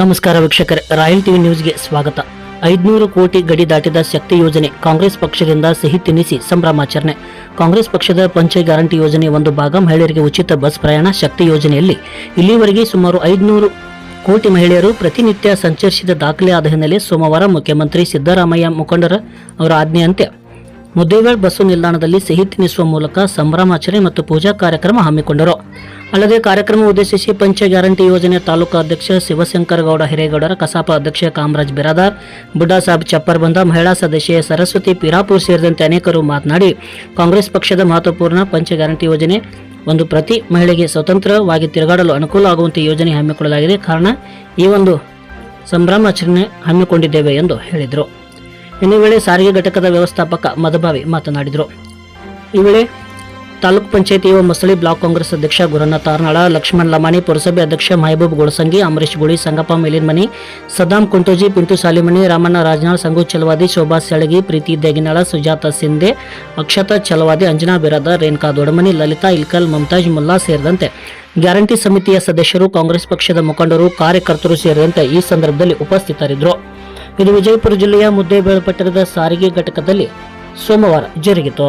ನಮಸ್ಕಾರ ವೀಕ್ಷಕರೇ, royal TV ನ್ಯೂಸ್ಗೆ ಸ್ವಾಗತ. ಐದುನೂರು ಕೋಟಿ ಗಡಿ ದಾಟಿದ ಶಕ್ತಿ ಯೋಜನೆ ಕಾಂಗ್ರೆಸ್ ಪಕ್ಷದಿಂದ ಸಿಹಿ ತಿನ್ನಿಸಿ ಸಂಭ್ರಮಾಚರಣೆ. ಕಾಂಗ್ರೆಸ್ ಪಕ್ಷದ ಪಂಚೆ ಗ್ಯಾರಂಟಿ ಯೋಜನೆ ಒಂದು ಭಾಗ ಮಹಿಳೆಯರಿಗೆ ಉಚಿತ ಬಸ್ ಪ್ರಯಾಣ ಶಕ್ತಿ ಯೋಜನೆಯಲ್ಲಿ ಇಲ್ಲಿವರೆಗೆ ಸುಮಾರು ಐದುನೂರು ಕೋಟಿ ಮಹಿಳೆಯರು ಪ್ರತಿನಿತ್ಯ ಸಂಚರಿಸಿದ ದಾಖಲೆ ಆದ ಹಿನ್ನೆಲೆ ಸೋಮವಾರ ಮುಖ್ಯಮಂತ್ರಿ ಸಿದ್ದರಾಮಯ್ಯ ಮುಖಂಡರ ಅವರ ಆಜ್ಞೆಯಂತೆ ಮುದ್ದೇಬೇಳ್ ಬಸ್ಸು ನಿಲ್ದಾಣದಲ್ಲಿ ಸಿಹಿ ತಿನ್ನಿಸುವ ಮೂಲಕ ಸಂಭ್ರಮಾಚರಣೆ ಮತ್ತು ಪೂಜಾ ಕಾರ್ಯಕ್ರಮ ಹಮ್ಮಿಕೊಂಡರು. ಅಲ್ಲದೆ ಕಾರ್ಯಕ್ರಮ ಉದ್ದೇಶಿಸಿ ಪಂಚ ಗ್ಯಾರಂಟಿ ಯೋಜನೆ ತಾಲೂಕು ಅಧ್ಯಕ್ಷ ಶಿವಶಂಕರಗೌಡ ಹಿರೇಗೌಡರ, ಕಸಾಪ ಅಧ್ಯಕ್ಷ ಕಾಮರಾಜ್ ಬಿರಾದಾರ್ ಬುಡ್ಡಾ ಸಾಬ್ ಚಪ್ಪರ್ ಬಂದ ಮಹಿಳಾ ಸದಸ್ಯೆ ಸರಸ್ವತಿ ಪಿರಾಪುರ್ ಸೇರಿದಂತೆ ಅನೇಕರು ಮಾತನಾಡಿ, ಕಾಂಗ್ರೆಸ್ ಪಕ್ಷದ ಮಹತ್ವಪೂರ್ಣ ಪಂಚ ಗ್ಯಾರಂಟಿ ಯೋಜನೆ ಒಂದು ಪ್ರತಿ ಮಹಿಳೆಗೆ ಸ್ವತಂತ್ರವಾಗಿ ತಿರುಗಾಡಲು ಅನುಕೂಲ ಆಗುವಂತೆ ಯೋಜನೆ ಹಮ್ಮಿಕೊಳ್ಳಲಾಗಿದೆ. ಕಾರಣ, ಈ ಒಂದು ಸಂಭ್ರಮಾಚರಣೆ ಹಮ್ಮಿಕೊಂಡಿದ್ದೇವೆ ಎಂದು ಹೇಳಿದರು. ಇನ್ನು ವೇಳೆ ಸಾರಿಗೆ ಘಟಕದ ವ್ಯವಸ್ಥಾಪಕ ಮಧುಭಾವಿ ಮಾತನಾಡಿದರು. ಈ ವೇಳೆ ತಾಲೂಕ್ ಪಂಚಾಯತಿ ಯುವ ಮೊಸಳಿ ಬ್ಲಾಕ್ ಕಾಂಗ್ರೆಸ್ ಅಧ್ಯಕ್ಷ ಗುರನಾಥ್ ಆರ್ನಾಳ ಲಕ್ಷ್ಮಣ್ ಲಮಾಣಿ, ಪುರಸಭೆ ಅಧ್ಯಕ್ಷ ಮಹಬೂಬ್ ಗುಳಸಂಗಿ ಅಮರೀಶ್ ಗುಳಿ ಸಂಗಪ್ಪ ಮೇಲಿನ್ಮನಿ ಸದಾಂ ಕುಂಟೋಜಿ, ಪಿಂಟು ಸಾಲಿಮನಿ ರಾಮಣ್ಣ ರಾಜನಾಳ್, ಸಂಗು ಚಲವಾದಿ, ಶೋಭಾ ಸೆಳಗಿ, ಪ್ರೀತಿ ದೇಗಿನಾಳ, ಸುಜಾತ ಸಿಂಧೆ, ಅಕ್ಷತಾ ಚಲವಾದಿ, ಅಂಜನಾ ಬಿರಾದ, ರೇಣುಕಾ ದೊಡಮನಿ, ಲಲಿತಾ ಇಲ್ಕಲ್, ಮಮತಾಜ್ ಮುಲ್ಲಾ ಸೇರಿದಂತೆ ಗ್ಯಾರಂಟಿ ಸಮಿತಿಯ ಸದಸ್ಯರು, ಕಾಂಗ್ರೆಸ್ ಪಕ್ಷದ ಮುಖಂಡರು, ಕಾರ್ಯಕರ್ತರು ಸೇರಿದಂತೆ ಈ ಸಂದರ್ಭದಲ್ಲಿ ಉಪಸ್ಥಿತರಿದ್ದರು. ಇದು ವಿಜಯಪುರ ಜಿಲ್ಲೆಯ ಮುದ್ದೇಬೇಳು ಪಟ್ಟಣದ ಸಾರಿಗೆ ಘಟಕದಲ್ಲಿ ಸೋಮವಾರ ಜರುಗಿತು.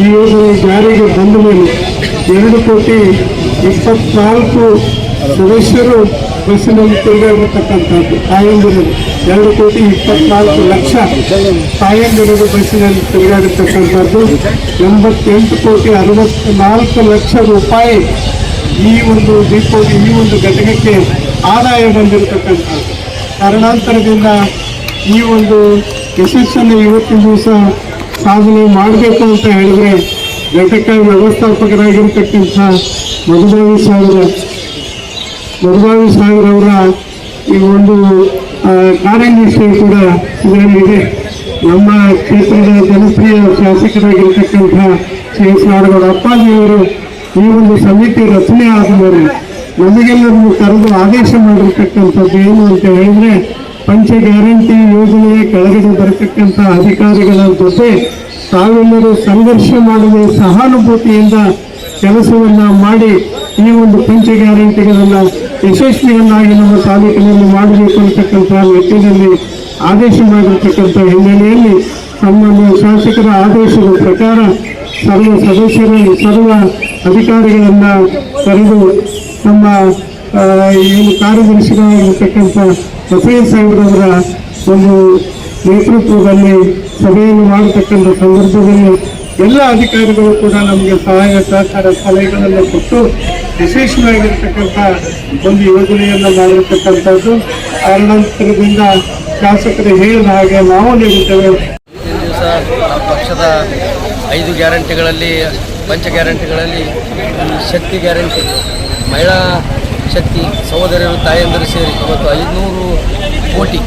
ಈ ಯೋಜನೆ ಜಾರಿಗೆ ಬಂದ ಮೇಲೆ ಎರಡು ಕೋಟಿ ಇಪ್ಪತ್ನಾಲ್ಕು ಸದಸ್ಯರು ಬಸ್ಸಿನಲ್ಲಿ ತೆರಳಿರತಕ್ಕಂಥದ್ದು ತಾಯಂದಿರು ಎರಡು ಕೋಟಿ ಇಪ್ಪತ್ನಾಲ್ಕು ಲಕ್ಷ ತಾಯಂದಿರದ ಬಸ್ಸಿನಲ್ಲಿ ತಿರುಗಾಡಿರ್ತಕ್ಕಂಥದ್ದು ಎಂಬತ್ತೆಂಟು ಕೋಟಿ ಅರವತ್ನಾಲ್ಕು ಲಕ್ಷ ರೂಪಾಯಿ ಈ ಒಂದು ದೀಪಾವಳಿ ಈ ಒಂದು ಘಟಕಕ್ಕೆ ಆದಾಯ ಬಂದಿರತಕ್ಕಂಥದ್ದು. ಕಾರಣಾಂತರದಿಂದ ಈ ಒಂದು ಯಶಸ್ಸನ್ನು ಇವತ್ತಿನ ದಿವಸ ಸಾಧನೆ ಮಾಡಬೇಕು ಅಂತ ಹೇಳಿದ್ರೆ ಘಟಕ ವ್ಯವಸ್ಥಾಪಕರಾಗಿರ್ತಕ್ಕಂಥ ಮಧುಬಾವಿ ಸಾವಿರ ಮಧುಬಾವಿ ಸಾವಿರವರ ಈ ಒಂದು ಶ್ರೀ ಕೂಡ ಇದರಲ್ಲಿದೆ. ನಮ್ಮ ಕ್ಷೇತ್ರದ ಜನಪ್ರಿಯ ಶಾಸಕರಾಗಿರ್ತಕ್ಕಂಥ ಶ್ರೀ ನಾಡಗೌಡ ಅಪ್ಪಾಜಿಯವರು ಈ ಒಂದು ಸಮಿತಿ ರಚನೆ ಆದ ಮೇಲೆ ನಮಗೆಲ್ಲರಿಗೂ ಕರೆದು ಆದೇಶ ಮಾಡಿರ್ತಕ್ಕಂಥದ್ದು ಏನು ಅಂತ ಹೇಳಿದ್ರೆ, ಪಂಚ ಗ್ಯಾರಂಟಿ ಯೋಜನೆಯ ಕೆಳಗಡೆ ಬರತಕ್ಕಂಥ ಅಧಿಕಾರಿಗಳ ಜೊತೆ ತಾವೆಲ್ಲರೂ ಸಂಘರ್ಷ ಮಾಡುವ ಸಹಾನುಭೂತಿಯಿಂದ ಕೆಲಸವನ್ನು ಮಾಡಿ ಈ ಒಂದು ಪಂಚ ಗ್ಯಾರಂಟಿಗಳನ್ನ ಯಶಸ್ವಿಯನ್ನಾಗಿ ನಮ್ಮ ತಾಲೂಕಿನಲ್ಲಿ ಮಾಡಬೇಕು ಅಂತಕ್ಕಂಥ ನಿಟ್ಟಿನಲ್ಲಿ ಆದೇಶ ಮಾಡಿರ್ತಕ್ಕಂಥ ಹಿನ್ನೆಲೆಯಲ್ಲಿ ನಮ್ಮ ಶಾಸಕರ ಆದೇಶದ ಪ್ರಕಾರ ಸರ್ವ ಸದಸ್ಯರು ಸರ್ವ ಅಧಿಕಾರಿಗಳನ್ನು ಕರೆದು ನಮ್ಮ ಏನು ಕಾರ್ಯದರ್ಶಿಗಳಾಗಿರ್ತಕ್ಕಂಥ ಬಸಯ್ಯ ಸಾಹೇಬ್ರವರ ಒಂದು ನೇತೃತ್ವದಲ್ಲಿ ಸಭೆಯನ್ನು ಮಾಡತಕ್ಕಂಥ ಸಂದರ್ಭದಲ್ಲಿ ಎಲ್ಲ ಅಧಿಕಾರಿಗಳು ಕೂಡ ನಮಗೆ ಸಹಾಯ ಸಹಕಾರ ಸಲಹೆಗಳನ್ನು ಕೊಟ್ಟು ವಿಶೇಷವಾಗಿರ್ತಕ್ಕಂಥ ಒಂದು ಯೋಜನೆಯನ್ನು ಮಾಡಿರ್ತಕ್ಕಂಥದ್ದು. ಕಾರಣಾಂತರದಿಂದ ಶಾಸಕರು ಹೇಳಿದ ಹಾಗೆ ನಾವು ನೀಡುತ್ತೇವೆ. ದಿವಸ ಪಕ್ಷದ ಐದು ಗ್ಯಾರಂಟಿಗಳಲ್ಲಿ, ಪಂಚ ಗ್ಯಾರಂಟಿಗಳಲ್ಲಿ ಶಕ್ತಿ ಗ್ಯಾರಂಟಿ. ಮಹಿಳಾ ಶಕ್ತಿ, ಸಹೋದರರು, ತಾಯಂದಿರು ಸೇರಿ ಇವತ್ತು ಐದುನೂರು ಕೋಟಿ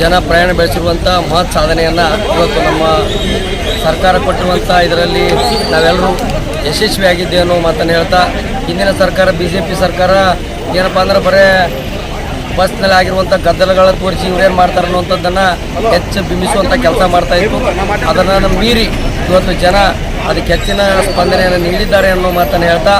ಜನ ಪ್ರಯಾಣ ಬೆಳೆಸಿರುವಂಥ ಮಹತ್ ಸಾಧನೆಯನ್ನು ಇವತ್ತು ನಮ್ಮ ಸರ್ಕಾರ ಕೊಟ್ಟಿರುವಂಥ ಇದರಲ್ಲಿ ನಾವೆಲ್ಲರೂ ಯಶಸ್ವಿಯಾಗಿದ್ದೇವೆ ಅನ್ನೋ ಮಾತನ್ನು ಹೇಳ್ತಾ, ಹಿಂದಿನ ಸರ್ಕಾರ ಬಿ ಜೆ ಪಿ ಸರ್ಕಾರ ಏನಪ್ಪ ಅಂದ್ರೆ ಬರೇ ಬಸ್ನಲ್ಲಿ ಆಗಿರುವಂಥ ಗದ್ದಲಗಳ ತೋರಿಸಿ ಇವ್ರೇನು ಮಾಡ್ತಾರೆ ಅನ್ನುವಂಥದ್ದನ್ನು ಹೆಚ್ಚು ಬಿಂಬಿಸುವಂಥ ಕೆಲಸ ಮಾಡ್ತಾ ಇತ್ತು. ಅದನ್ನು ಮೀರಿ ಇವತ್ತು ಜನ ಅದಕ್ಕೆ ಹೆಚ್ಚಿನ ಸ್ಪಂದನೆಯನ್ನು ನೀಡಿದ್ದಾರೆ ಅನ್ನೋ ಮಾತನ್ನು ಹೇಳ್ತಾ,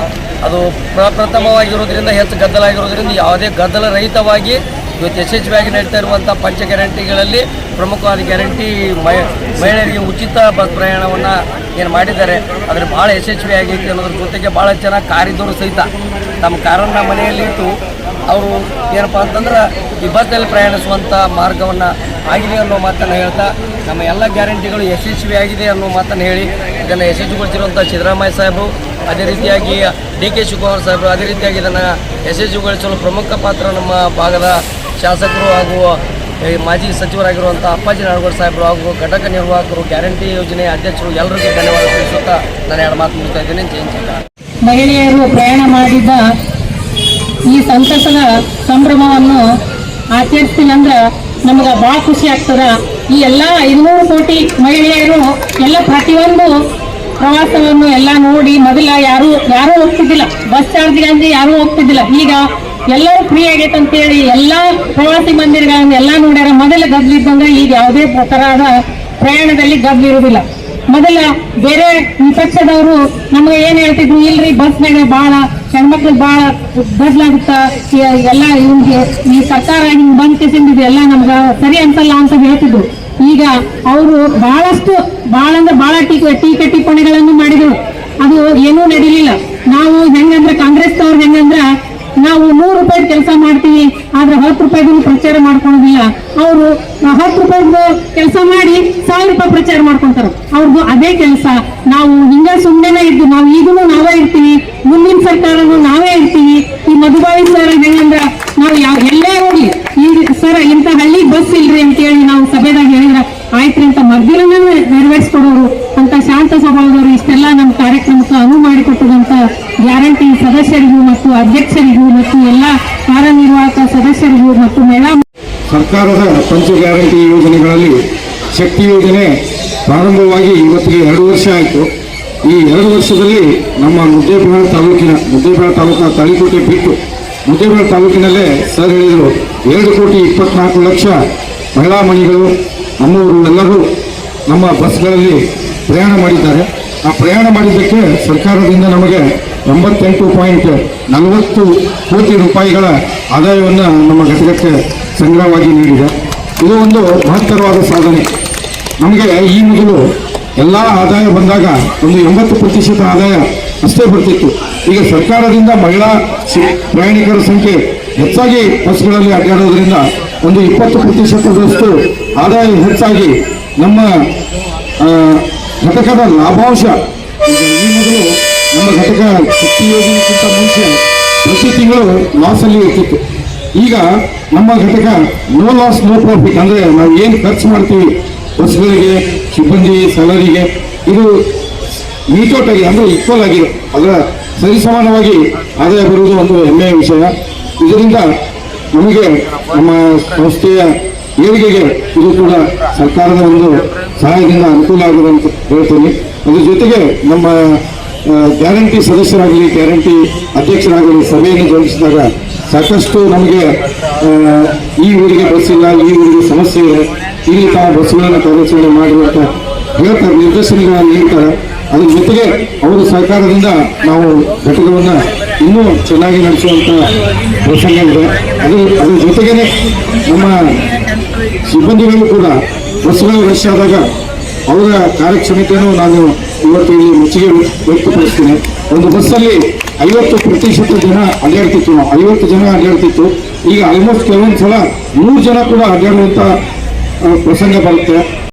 ಅದು ಪ್ರಪ್ರಥಮವಾಗಿರೋದ್ರಿಂದ, ಹೆಚ್ಚು ಗದ್ದಲ ಆಗಿರೋದ್ರಿಂದ ಯಾವುದೇ ಗದ್ದಲ ರಹಿತವಾಗಿ ಇವತ್ತು ಯಶಸ್ವಿಯಾಗಿ ನಡೀತಾ ಇರುವಂಥ ಪಂಚ ಗ್ಯಾರಂಟಿಗಳಲ್ಲಿ ಪ್ರಮುಖವಾದ ಗ್ಯಾರಂಟಿ ಮಹಿ- ಮಹಿಳೆಯರಿಗೆ ಉಚಿತ ಬಸ್ ಪ್ರಯಾಣವನ್ನು ಏನು ಮಾಡಿದ್ದಾರೆ ಅದ್ರ ಭಾಳ ಯಶಸ್ವಿಯಾಗೈತಿ ಅನ್ನೋದ್ರ ಜೊತೆಗೆ ಭಾಳ ಜನ ಕಾರಿದ್ದವರು ಸಹಿತ ನಮ್ಮ ಕಾರನ್ನು ಮನೆಯಲ್ಲಿ ಇಟ್ಟು ಅವರು ಏನಪ್ಪ ಅಂತಂದ್ರೆ ಈ ಬಸ್ನಲ್ಲಿ ಪ್ರಯಾಣಿಸುವಂಥ ಮಾರ್ಗವನ್ನು ಆಗಿದೆ ಅನ್ನೋ ಮಾತನ್ನು ಹೇಳ್ತಾ, ನಮ್ಮ ಎಲ್ಲ ಗ್ಯಾರಂಟಿಗಳು ಯಶಸ್ವಿಯಾಗಿದೆ ಅನ್ನೋ ಮಾತನ್ನು ಹೇಳಿ ಇದನ್ನು ಯಶಸ್ವಿಗೊಳಿಸಿರುವಂಥ ಸಿದ್ದರಾಮಯ್ಯ ಸಾಹೇಬರು, ಅದೇ ರೀತಿಯಾಗಿ ಡಿ ಕೆ ಶಿವಕುಮಾರ್ ಸಾಹೇಬರು, ಅದೇ ರೀತಿಯಾಗಿ ಇದನ್ನು ಯಶಸ್ವಿಗೊಳಿಸಲು ಪ್ರಮುಖ ಪಾತ್ರ ನಮ್ಮ ಭಾಗದ ಶಾಸಕರು ಹಾಗೂ ಮಾಜಿ ಸಚಿವರಾಗಿರುವಂಥ ಅಪ್ಪಾಜಿ ನಾಡಗೌಡ ಸಾಹೇಬರು ಹಾಗೂ ಘಟಕ ನಿರ್ವಾಹಕರು ಗ್ಯಾರಂಟಿ ಯೋಜನೆ ಅಧ್ಯಕ್ಷರು ಎಲ್ಲರಿಗೂ ಧನ್ಯವಾದ ತಿಳಿಸುತ್ತಾ ನಾನು ಎರಡು ಮಾತು ಮುಗಿಸ್ತಾ ಇದ್ದೇನೆ. ಜೈ ಹಿಂದ್. ಮಹಿಳೆಯರು ಪ್ರಯಾಣ ಮಾಡಿದ ಈ ಸಂತಸದ ಸಂಭ್ರಮವನ್ನು ಆಚರಿಸ್ತೀನಿ ಅಂದ್ರೆ ನಮ್ಗೆ ಭಾಳ ಖುಷಿ ಆಗ್ತದ. ಈ ಎಲ್ಲ ಐನೂರು ಕೋಟಿ ಮಹಿಳೆಯರು, ಎಲ್ಲ ಪ್ರತಿಯೊಂದು ಪ್ರವಾಸವನ್ನು ಎಲ್ಲ ನೋಡಿ ಮೊದಲ ಯಾರು, ಯಾರೂ ಹೋಗ್ತಿದ್ದಿಲ್ಲ. ಬಸ್ ಚಾರ್ಜ್ಗೆ ಅಂದ್ರೆ ಯಾರೂ ಹೋಗ್ತಿದ್ದಿಲ್ಲ. ಈಗ ಎಲ್ಲರೂ ಫ್ರೀ ಆಗೈತೆ ಅಂತೇಳಿ ಎಲ್ಲ ಪ್ರವಾಸಿ ಮಂದಿರಗಳನ್ನ ಎಲ್ಲ ನೋಡ್ಯಾರ. ಮೊದಲ ಗದ್ದಲಿದ್ದಂಗೆ ಈಗ ಯಾವುದೇ ತರಹದ ಪ್ರಯಾಣದಲ್ಲಿ ಗದ್ದಲಿರುವುದಿಲ್ಲ ಮೊದಲ ಬೇರೆ ವಿಪಕ್ಷದವರು ನಮ್ಗೆ ಏನ್ ಹೇಳ್ತಿದ್ರು, ಇಲ್ರಿ ಬಸ್ನಾಗ ಬಹಳ ಹೆಣ್ಮಕ್ಳು ಬಹಳ ಬದಲಾಗುತ್ತಾ ಎಲ್ಲ ಇವ್ರಿಗೆ ಈ ಸರ್ಕಾರ ಹಿಂಗ್ ಬಂದ್ ಕಿಸಿಂದ ಎಲ್ಲ ನಮ್ಗ ಸರಿ ಅಂತಲ್ಲ ಅಂತ ಹೇಳ್ತಿದ್ರು. ಈಗ ಅವರು ಬಹಳಷ್ಟು ಬಹಳ ಅಂದ್ರೆ ಬಹಳ ಟೀಕೆ ಟೀಕೆ ಟಿಪ್ಪಣಿಗಳನ್ನು ಮಾಡಿದ್ರು. ಅದು ಏನೂ ನಡೀಲಿಲ್ಲ. ನಾವು ಹೆಂಗಂದ್ರೆ ಕಾಂಗ್ರೆಸ್ನವ್ರು ಹೆಂಗಂದ್ರ ನಾವು ನೂರು ರೂಪಾಯಿ ಕೆಲಸ ಮಾಡ್ತೀವಿ, ಆದ್ರೆ ಹತ್ತು ರೂಪಾಯಿಗೂ ಪ್ರಚಾರ ಮಾಡ್ಕೊಳೋದಿಲ್ಲ. ಅವರು ಹತ್ತು ರೂಪಾಯಿಗೂ ಕೆಲಸ ಮಾಡಿ ಸಾವಿರ ರೂಪಾಯಿ ಪ್ರಚಾರ ಮಾಡ್ಕೊಂತಾರೆ. ಅವ್ರದ್ದು ಅದೇ ಕೆಲಸ. ನಾವು ಹಿಂಗ ಸುಮ್ಮನೆ ಇದ್ದು, ನಾವು ಈಗಲೂ ನಾವೇ ಇರ್ತೀವಿ. ಮುಂದಿನ ಸರ್ಕಾರನು ನಾವೇ ಇರ್ತೀವಿ. ಈ ಮಧುಬಾಯಿ ಸರ್ ಹೇಳಂದ್ರ ನಾವು ಯಾವ ಎಲ್ಲೇ ಹೋಗ್ಲಿ ಈಗ ಸರ್ ಇಂಥ ಹಳ್ಳಿ ಬಸ್ ಇಲ್ರಿ ಅಂತ ಹೇಳಿ ನಾವು ಸಭೆದಾಗ ಹೇಳಿದ್ರ, ಆಯ್ತ್ರಿ ಅಂತ ಮರ್ದಿರನೇ ನೆರವೇರಿಸ್ಕೊಡೋರು. ಅಂತ ಶಾಂತ ಸ್ವಭಾವದವರು ಇಷ್ಟೆಲ್ಲ ನಮ್ಮ ಕಾರ್ಯಕ್ರಮಕ್ಕೆ ಅನುವು ಮಾಡಿಕೊಟ್ಟದಂತ ಸದಸ್ಯರಿಗೂ ಮತ್ತು ಅಧ್ಯಕ್ಷರಿಗೂ ಮತ್ತು ಎಲ್ಲ ಕಾರ್ಯನಿರ್ವಾಹಕ ಸದಸ್ಯರಿಗೂ ಮತ್ತು ಮೇಡಮ್ ಸರ್ಕಾರದ ಪಂಚ ಗ್ಯಾರಂಟಿ ಯೋಜನೆಗಳಲ್ಲಿ ಶಕ್ತಿ ಯೋಜನೆ ಪ್ರಾರಂಭವಾಗಿ ಇವತ್ತಿಗೆ ಎರಡು ವರ್ಷ ಆಯಿತು. ಈ ಎರಡು ವರ್ಷದಲ್ಲಿ ನಮ್ಮ ಮುದ್ದೇಬಿಹಾಳ ತಾಲೂಕಿನ ಮುದ್ದೇಬಿಹಾಳ ತಾಲೂಕಿನ ತಾಳಿಕೋಟೆ ಬಿಟ್ಟು ಮುದ್ದೇಬಿಹಾಳ ತಾಲೂಕಿನಲ್ಲೇ ಸರ್ ಹೇಳಿದರು, ಎರಡು ಕೋಟಿ ಇಪ್ಪತ್ನಾಲ್ಕು ಲಕ್ಷ ಮಹಿಳಾ ಮಣಿಗಳು ನಮ್ಮವರು ಎಲ್ಲರೂ ನಮ್ಮ ಬಸ್ಗಳಲ್ಲಿ ಪ್ರಯಾಣ ಮಾಡಿದ್ದಾರೆ. ಆ ಪ್ರಯಾಣ ಮಾಡಿದ್ದಕ್ಕೆ ಸರ್ಕಾರದಿಂದ ನಮಗೆ ಎಂಬತ್ತೆಂಟು ಪಾಯಿಂಟ್ ನಲವತ್ತು ಕೋಟಿ ರೂಪಾಯಿಗಳ ಆದಾಯವನ್ನು ನಮ್ಮ ಘಟಕಕ್ಕೆ ಸಂಗ್ರಹವಾಗಿ ನೀಡಿದೆ. ಇದು ಒಂದು ಮಹತ್ತರವಾದ ಸಾಧನೆ. ನಮಗೆ ಈ ಮೊದಲು ಎಲ್ಲ ಆದಾಯ ಬಂದಾಗ ಒಂದು ಎಂಬತ್ತು ಪ್ರತಿಶತ ಆದಾಯ ಅಷ್ಟೇ ಬರ್ತಿತ್ತು. ಈಗ ಸರ್ಕಾರದಿಂದ ಮಹಿಳಾ ಪ್ರಯಾಣಿಕರ ಸಂಖ್ಯೆ ಹೆಚ್ಚಾಗಿ ಬಸ್ಗಳಲ್ಲಿ ಅಡ್ಡಾಡೋದ್ರಿಂದ ಒಂದು ಇಪ್ಪತ್ತು ಪ್ರತಿಶತದಷ್ಟು ಆದಾಯ ಹೆಚ್ಚಾಗಿ ನಮ್ಮ ಘಟಕದ ಲಾಭಾಂಶ. ಈ ಮೊದಲು ನಮ್ಮ ಘಟಕ ಶಕ್ತಿ ಯೋಜನೆಗಿಂತ ಮುಂಚೆ ಪ್ರತಿ ತಿಂಗಳು ಲಾಸಲ್ಲಿ ಇರ್ತಿತ್ತು. ಈಗ ನಮ್ಮ ಘಟಕ ನೋ ಲಾಸ್ ನೋ ಪ್ರಾಫಿಟ್ ಅಂದರೆ ನಾವು ಏನು ಖರ್ಚು ಮಾಡ್ತೀವಿ? ಬಸ್ಗಳಿಗೆ, ಸಿಬ್ಬಂದಿ ಸ್ಯಾಲರಿಗೆ ಇದು ಮೀಟೋಟಾಗಿ ಅಂದರೆ ಈಕ್ವಲ್ ಆಗಿದೆ. ಅದರ ಸರಿಸಮಾನವಾಗಿ ಆದಾಯ ಬರುವುದು ಒಂದು ಹೆಮ್ಮೆಯ ವಿಷಯ. ಇದರಿಂದ ನಮಗೆ ನಮ್ಮ ಸಂಸ್ಥೆಯ ಏಳಿಗೆಗೆ ಇದು ಕೂಡ ಸರ್ಕಾರದ ಒಂದು ಸಹಾಯದಿಂದ ಅನುಕೂಲ ಆಗಿದೆ ಅಂತ ಹೇಳ್ತೀನಿ. ಅದ್ರ ಜೊತೆಗೆ ನಮ್ಮ ಗ್ಯಾರಂಟಿ ಸದಸ್ಯರಾಗಲಿ, ಗ್ಯಾರಂಟಿ ಅಧ್ಯಕ್ಷರಾಗಲಿ ಸಭೆಯನ್ನು ಜೋಡಿಸಿದಾಗ ಸಾಕಷ್ಟು ನಮಗೆ ಈ ಊರಿಗೆ ಬಸ್ ಇಲ್ಲ, ಈ ಊರಿಗೆ ಸಮಸ್ಯೆ ಇದೆ. ಇಲ್ಲಿ ತಾವು ಬಸ್ಗಳನ್ನು ಕಾರ್ಯಾಚರಣೆ ಮಾಡಿ ಅಂತ ಹೇಳ್ತಾರೆ ನಿರ್ದೇಶನಗಳನ್ನು ನೀಡ್ತಾರೆ ಅದ್ರ ಜೊತೆಗೆ ಅವರ ಸಹಕಾರದಿಂದ ನಾವು ಘಟಕವನ್ನು ಇನ್ನೂ ಚೆನ್ನಾಗಿ ನಡೆಸುವಂಥ ಪ್ರಸಂಗ ಇದೆ ಅದು, ಅದ್ರ ಜೊತೆಗೇನೆ ನಮ್ಮ ಸಿಬ್ಬಂದಿಗಳು ಕೂಡ ಬಸ್ಗಳು ರಶ್ ಆದಾಗ ಅವರ ಕಾರ್ಯಕ್ಷಮತೆಯನ್ನು ನಾನು ಇವತ್ತು ಇಲ್ಲಿ ಮೆಚ್ಚುಗೆ ವ್ಯಕ್ತಪಡಿಸ್ತೇನೆ. ಒಂದು ಬಸ್ಸಲ್ಲಿ ಐವತ್ತು ಪ್ರತಿಶತ ಜನ ಅಡ್ಡಾಡ್ತಿತ್ತು ನಾವು ಐವತ್ತು ಜನ ಅಡ್ಡಾಡ್ತಿತ್ತು. ಈಗ ಆಲ್ಮೋಸ್ಟ್ ಕೆಲವೊಂದು ಸಲ ನೂರು ಜನ ಕೂಡ ಅಡ್ಡಾಡುವಂಥ ಪ್ರಸಂಗ ಬರುತ್ತೆ.